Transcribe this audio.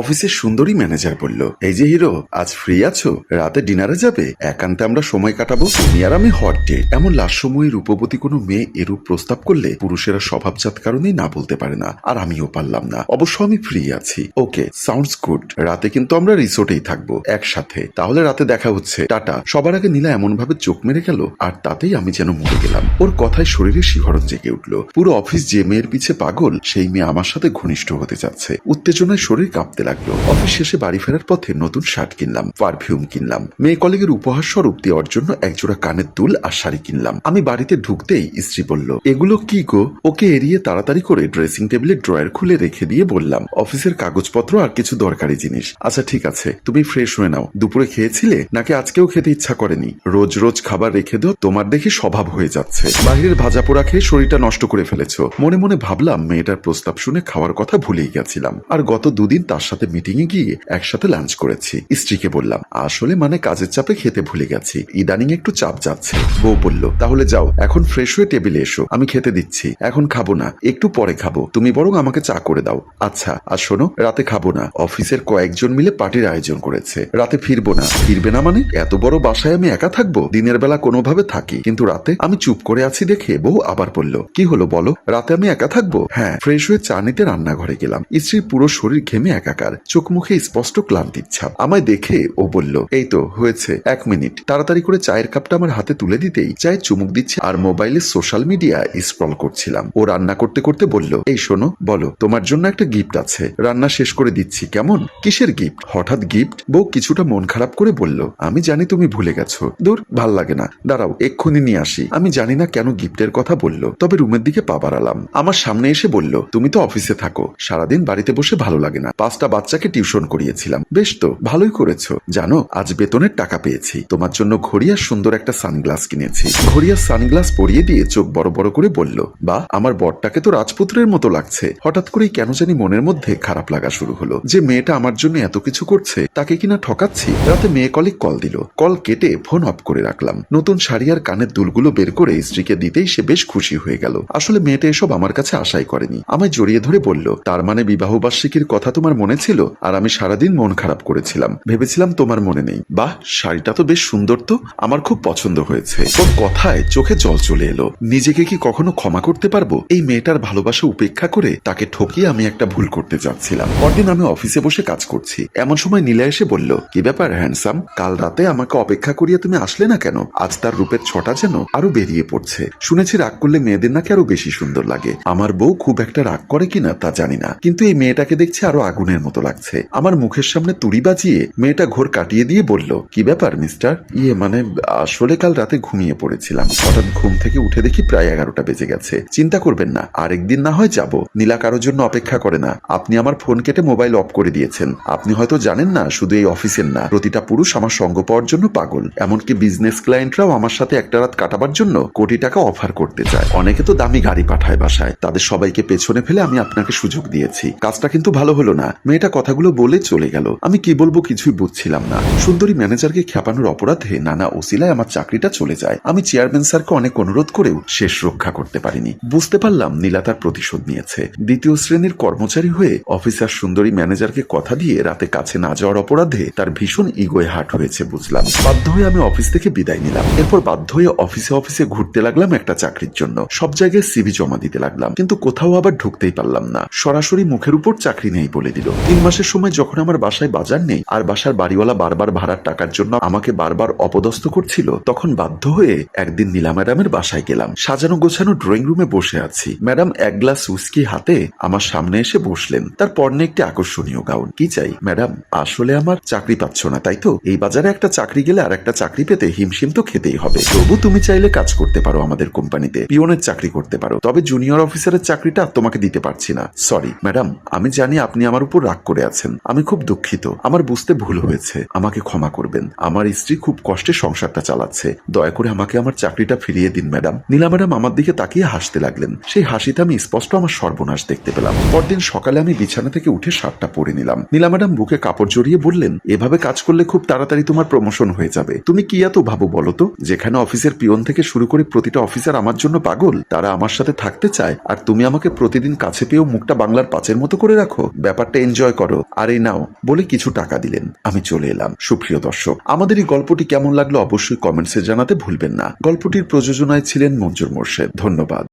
অফিসের সুন্দরী ম্যানেজার বলল, এই যে হিরো, আজ ফ্রি আছো? রাতে ডিনারে যাবে? একান্তে আমরা সময় কাটাবো? তুমি আর আমি হট ডে এমন লাস্ট সময়ে রূপবতী কোনো মেয়ে এরূপ প্রস্তাব করলে পুরুষেরা স্বভাবজাত কারণেই না বলতে পারে না, আর আমিও পারলাম না। অবশ্য আমি ফ্রি আছি। ওকে সাউন্ডস গুড রাতে কিন্তু আমরা রিসোর্টেই থাকব, একসাথে। তাহলে রাতে দেখা হচ্ছে। টাটা। সবার আগে নীলা এমন ভাবে চোখ মেরে গেল, আর তাতেই আমি যেন মরে গেলাম। ওর কথায় শরীরে শিহরণ জেগে উঠল। পুরো অফিস যে মেয়ের পিছে পাগল, সেই মেয়ে আমার সাথে ঘনিষ্ঠ হতে যাচ্ছে উত্তেজনায় শরীর কাঁপতে লাগল। অফিস শেষে বাড়ি ফেরার পথে নতুন শার্ট কিনলাম পারফিউম কিনলাম। মেয়ে কলেজের উপহার স্বরূপ দেওয়ার জন্য একজোড়া কানের দুল আর শাড়ি কিনলাম। আমি বাড়িতে ঢুকতেই স্ত্রী বলল, এগুলো কি গো? ওকে এড়িয়ে তাড়াতাড়ি করে ড্রেসিং টেবিলের ড্রয়ার খুলে রেখে দিয়ে বললাম, অফিসের কাগজপত্র আর কিছু দরকারি জিনিস। আচ্ছা ঠিক আছে, তুমি ফ্রেশ হয়ে নাও। দুপুরে খেয়েছিলে? নাকি আজকেও খেতে ইচ্ছা করেনি? রোজ রোজ খাবার রেখে দাও, তোমার দেখে স্বভাব হয়ে যাচ্ছে। বাইরের ভাজা পোড়া খেয়ে শরীরটা নষ্ট করে ফেলেছো। মনে মনে ভাবলাম, মেয়েটার প্রস্তাব শুনে খাওয়ার কথা ভুলেই গেছিলাম। আর গত দুদিন তার সাথে মিটিং এ গিয়ে একসাথে লাঞ্চ করেছি। স্ত্রীকে বললাম, আসলে মানে কাজের চাপে খেতে ভুলে গেছি। ইদানিং একটু চাপ যাচ্ছে। বউ বলল, তাহলে যাও, এখন ফ্রেশ হয়ে টেবিলে এসো। আমি খেতে দিচ্ছি। এখন খাব না, একটু পরে খাব। তুমি বরং আমাকে চা করে দাও। আচ্ছা আর শোনো, রাতে খাব না। অফিসের কয়েকজন মিলে পার্টির আয়োজন করেছে। রাতে ফিরবো না। ফিরবে না মানে? এত বড় বাসায় আমি একা থাকব? দিনের বেলা কোনোভাবে থাকি। কিন্তু রাতে আমি চুপ করে আছি দেখে বউ আবার বলল, কি হলো বলো? রাতে আমি একা থাকব? হ্যাঁ ফ্রেশ হয়ে চা নিতে রান্নাঘরে গেলাম। স্ত্রীর পুরো শরীর ঘেমে একাকার। চোখ মুখে স্পষ্ট ক্লান্তির ছাপ। আমায় দেখে ও বলল, এই তো, হয়েছে, এক মিনিট। তাড়াতাড়ি করে চায়ের কাপটা আমার হাতে তুলে দিতেই চায়ের চুমুক দিচ্ছে আর মোবাইলে সোশ্যাল মিডিয়া স্ক্রল করছিলাম। ও রান্না করতে করতে বলল, এই শোনো, বলো, তোমার জন্য একটা গিফট আছে। রান্না শেষ করে দিচ্ছি, কেমন? কিসের গিফট? হঠাৎ গিফট, বউ কিছুটা মন খারাপ করে বলল, আমি জানি তুমি ভুলে গেছো। দূর, ভালো লাগে না। দাঁড়াও, এক্ষুনি নিয়ে আসি। আমি জানি না কেন গিফটের কথা বলল, তবে রুমের দিকে পা বাড়ালাম। আমার সামনে এসে বলল, তুমি তো অফিসে থাকো, সারাদিন বাড়িতে বসে ভালো লাগে না। পাঁচটা বাচ্চাকে টিউশন করিয়েছিলাম। বেশ তো, ভালোই করেছ। জানো, আজ বেতনের টাকা পেয়েছি। তোমার জন্য ঘড়ি আর সুন্দর একটা সানগ্লাস কিনেছি। ঘড়ি আর সানগ্লাস পরিয়ে দিয়ে চোখ বড় বড় করে বলল বা আমার বরটাকে তো রাজপুত্রের মতো লাগছে। হঠাৎ করেই কেন জানি মনের মধ্যে খারাপ লাগা শুরু হলো। যে মেয়েটা আমার জন্য এত কিছু করছে, তাকে কিনা ঠকাচ্ছি? রাতে মেয়ে কলিক কল দিল। কল কেটে ফোন অফ করে রাখলাম। নতুন শাড়ি আর কানের দুলগুলো বের করে স্ত্রীকে দিতেই সে বেশ খুশি হয়ে গেল। আসলে মেয়েটা এসব আমার কাছে আশাই করেনি। আমায় জড়িয়ে ধরে বলল, তার মানে বিবাহ বার্ষিকীর কথা তোমার মনে ছিল আর আমি সারাদিন মন খারাপ করেছিলাম। ভেবেছিলাম তোমার মনে নেই। বাহ, শাড়িটা তো বেশ সুন্দর তো। আমার খুব পছন্দ হয়েছে। ওর কথায় চোখে জল চলে এলো। নিজেকে কি কখনো ক্ষমা করতে পারব? এই মেয়েটার ভালোবাসা উপেক্ষা করে তাকে ঠকিয়ে আমি একটা ভুল করতে যাচ্ছিলাম পরদিন আমি অফিসে বসে কাজ করছি। এমন সময় নীলা এসে বলল, কি ব্যাপার, হ্যান্ডসাম? কাল রাতে আমাকে অপেক্ষা করিয়ে তুমি আসলে না কেন? আজ তার রূপের ছটা যেন আরও বেরিয়ে পড়ছে। শুনেছি রাগ করলে মেয়েদের নাকি আরও বেশি সুন্দর লাগে। আমার বউ খুব একটা রাগ করে কিনা তা জানি না। কিন্তু এই মেয়েটাকে দেখছি আরও আগুনের মতো লাগছে। আমার মুখের সামনে তুড়ি বাজিয়ে মেয়েটা ঘোর কাটিয়ে দিয়ে বলল, কি ব্যাপার, মিস্টার? ইয়ে মানে আসলে কাল রাতে ঘুমিয়ে পড়েছিলাম। হঠাৎ ঘুম থেকে উঠে দেখি প্রায় এগারোটা বেজে গেছে। চিন্তা করবেন না, আরেকদিন না হয় যাব। নীলা কারোর জন্য অপেক্ষা করে না। আপনি আমার ফোন কেটে মোবাইল অফ করে দিয়েছেন। আপনি হয়তো জানেন না, শুধু এই অফিসের না, প্রতিটা পুরুষ আমার সঙ্গ পাওয়ার জন্য পাগল। এমনকি বিজনেস ক্লায়েন্টরাও আমার সাথে একটা রাত কাটাবার জন্য কোটি টাকা অফার করতে চায়। অনেকে তো দামি গাড়ি পাঠায় বাসায়। তাদের সবাইকে পেছনে ফেলে আমি আপনাকে সুযোগ দিয়েছি। কাজটা কিন্তু ভালো হলো না। মেয়েটা কথাগুলো বলে চলে গেল। আমি কি বলব কিছুই বুঝছিলাম না। সুন্দরী ম্যানেজারকে খেপানোর অপরাধে নানা ওসিলায় আমার চাকরিটা চলে যায়। আমি চেয়ারম্যান স্যারকে অনেক অনুরোধ করেও শেষ রক্ষা করতে পারিনি। বুঝতে পারলাম নীলা তার প্রতিশোধ নিয়েছে। দ্বিতীয় শ্রেণির কর্মচারী হয়ে অফিসার সুন্দরী ম্যানেজারকে কথা দিয়ে রাতে কাছে না যাওয়ার অপরাধে তার ভীষণ ইগোয় হাট হয়েছে বুঝলাম। বাধ্য হয়ে আমি অফিস থেকে বিদায় নিলাম। এরপর বাধ্য হয়ে অফিসে অফিসে ঘুরতে লাগলাম একটা চাকরির জন্য। সব জায়গায় সিভি জমা দিতে লাগলাম। কিন্তু কোথাও আবার ঢুকতেই পারলাম না। সরাসরি মুখের উপর চাকরি নেই বলে দিল। তিন মাসের সময় যখন আমার বাসায় বাজার নেই আর বাসার বাড়িওয়ালা বারবার ভাড়ার টাকার জন্য আমাকে বারবার অপদস্থ করছিল, তখন বাধ্য হয়ে একদিন নীলা ম্যাডামের বাসায় গেলাম। সাজানো গোছানো ড্রয়িং রুমে বসে আছি। ম্যাডাম এক গ্লাস উস্কি হাতে আমার সামনে এসে বসলেন। তার পর্নে একটি আকর্ষণীয় গাউন। কি চাই? ম্যাডাম, আসলে আমার চাকরি পাচ্ছ না, তাই তো? এই বাজারে একটা চাকরি গেলে আর একটা চাকরি পেতে হিমশিম তো খেতেই হবে। তবু তুমি চাইলে কাজ করতে পারো আমাদের কোম্পানিতে। পিওনের চাকরি করতে পারো। তবে জুনিয়র অফিসারের চাকরিটা তোমাকে দিতে পারছি না। সরি, ম্যাডাম, আমি জানি আপনি আমার উপর রাগ করে আছেন। আমি খুব দুঃখিত। আমার বুঝতে ভুল হয়েছে। আমাকে ক্ষমা করবেন। আমার স্ত্রী খুব কষ্টে সংসারটা চালাচ্ছে। দয়া করে আমাকে আমার চাকরিটা ফিরিয়ে দিন, ম্যাডাম। নীলা ম্যাডাম আমার দিকে তাকিয়ে হাসতে লাগলেন। সেই হাসিতে আমি স্পষ্ট আমার সর্বনাশ দেখতে পেলাম। পরদিন সকালে আমি বিছানা থেকে উঠে শার্টটা পরে নিলাম। নীলা ম্যাডাম বুকে কাপড় জড়িয়ে বললেন, এভাবে কাজ করলে খুব তাড়াতাড়ি তোমার প্রমোশন হয়ে যাবে। তুমি কি এত ভাবো বলো তো? যেখানে অফিসের পিয়ন থেকে শুরু করে প্রতিটা অফিসার আমার জন্য পাগল, তারা আমার সাথে থাকতে চায়, আর তুমি আমাকে প্রতিদিন কাছে পেয়েও মুখটা বাংলার পাঁচের মতো করে রাখো। ব্যাপারটা এনজয় এনজয় করো। আর এই নাও, বলে কিছু টাকা দিলেন। আমি চলে এলাম। সুপ্রিয় দর্শক, আমাদের এই গল্পটি কেমন লাগল অবশ্যই কমেন্টসে জানাতে ভুলবেন না। গল্পটির প্রযোজনায় ছিলেন মঞ্জুর মোর্শেদ। ধন্যবাদ।